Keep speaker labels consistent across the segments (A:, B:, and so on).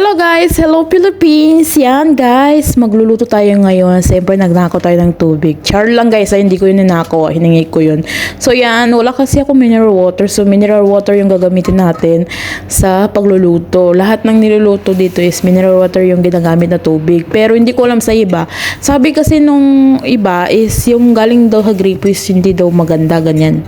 A: Hello guys! Hello Philippines! Yan guys! Magluluto tayo ngayon. Siyempre nagnako tayo ng tubig. Char lang guys, ay, hindi ko yun ninako. Hiningi ko yun. So yan, wala kasi ako mineral water. So mineral water yung gagamitin natin sa pagluluto. Lahat ng niluluto dito is mineral water yung ginagamit na tubig. Pero hindi ko alam sa iba. Sabi kasi nung iba is yung galing daw sa gripo is hindi daw maganda ganyan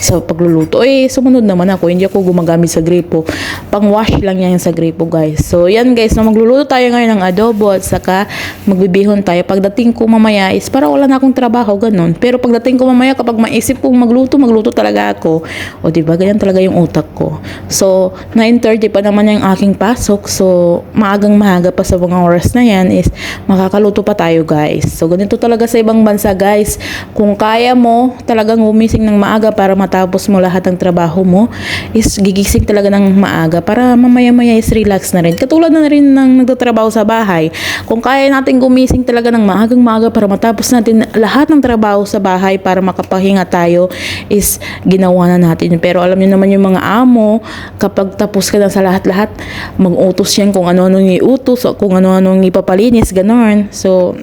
A: sa pagluluto. Eh, sumunod naman ako. Hindi ako gumagamit sa gripo. Pang-wash lang yan sa gripo, guys. So, yan guys. Na magluluto tayo ngayon ng adobo at saka magbibihon tayo. Pagdating ko mamaya is para wala na akong trabaho, ganun. Pero pagdating ko mamaya, kapag maisip kong magluto, magluto talaga ako. O, di ba Ganyan talaga yung utak ko. So, 9.30 pa naman yung aking pasok. So, maagang maaga pa sa mga oras na yan is makakaluto pa tayo, guys. So, ganito talaga sa ibang bansa, guys. Kung kaya mo talagang gumising ng maaga para matapos mo lahat ng trabaho mo, is gigising talaga ng maaga para mamaya-maya is relax na rin. Katulad na rin ng nagtatrabaho sa bahay. Kung kaya natin gumising talaga ng maagang maaga para matapos natin lahat ng trabaho sa bahay para makapahinga tayo is ginawa na natin. Pero alam niyo naman yung mga amo, kapag tapos ka na sa lahat-lahat, mag-utos yan kung ano-ano iutos kung ano-ano ipapalinis, ganon. So,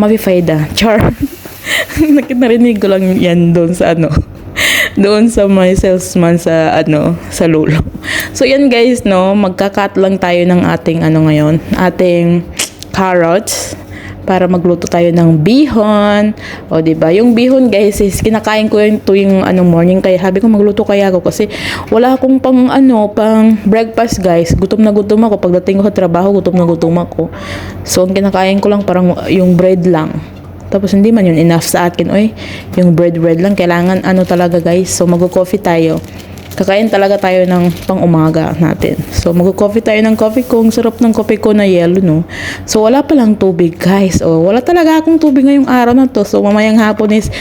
A: mapifayda. Char. Narinig ko lang yan doon sa ano doon sa may salesman sa ano sa lolo. So yan guys no, magka-cut lang tayo ng ating ano ngayon, ating carrots para magluto tayo ng bihon. O di ba? Yung bihon guys is kinakain ko yung tuwing ano morning kaya sabi ko magluto kaya ako kasi wala akong pang ano, pang breakfast guys. Gutom na gutom ako pagdating ko sa trabaho, gutom na gutom ako. So ang kinakain ko lang parang yung bread lang. Tapos hindi man yun enough sa akin. Oy, yung bread bread lang. Kailangan ano talaga guys. So mag-coffee tayo. Kakain talaga tayo ng pang umaga natin. So mag-coffee tayo ng coffee ko. Ang sarap ng coffee ko na yellow no. So wala pa lang tubig guys. O wala talaga akong tubig ngayong araw na to. So mamayang hapon is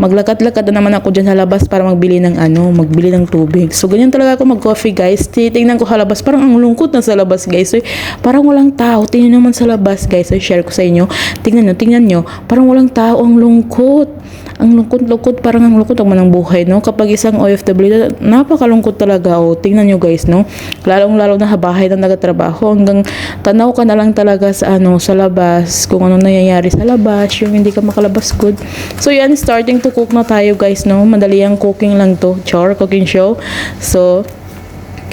A: maglakad-lakad na naman ako dyan sa labas para magbili ng ano, magbili ng tubig. So ganyan talaga ako mag-coffee guys. Titingnan ko sa labas. Parang ang lungkot na sa labas guys. So, parang walang tao. Tingnan naman sa labas guys. So share ko sa inyo. Tingnan nyo, tingnan nyo. Parang walang tao. Ang lungkot. Ang lungkot-lungkot. Parang ang lungkot ang manang buhay no. Kapag isang OFW, napakalungkot talaga. O, tingnan nyo guys no. Lalong-lalo na habahay na nagatrabaho. Hanggang tanaw ka na lang talaga sa ano, sa labas. Kung ano nangyayari sa labas. Yung hindi ka makalabas good. So yan, starting to cook na tayo guys no. Madali ang cooking lang to. Char, cooking show. So,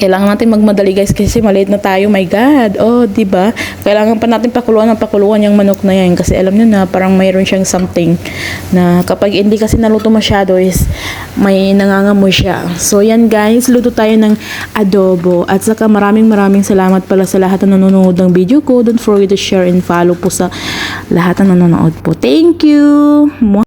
A: kailangan natin magmadali guys kasi maliit na tayo. My God. Oh, 'di ba? Kailangan pa natin pakuluan ng pakuluan yung manok na yan kasi alam niyo na parang mayroon siyang something na kapag hindi kasi naluto masyado is may nangangamoy siya. So yan guys, luto tayo ng adobo at saka maraming maraming salamat pala sa lahat na nanonood ng video ko. Don't forget to share and follow po sa lahat na nanonood po. Thank you.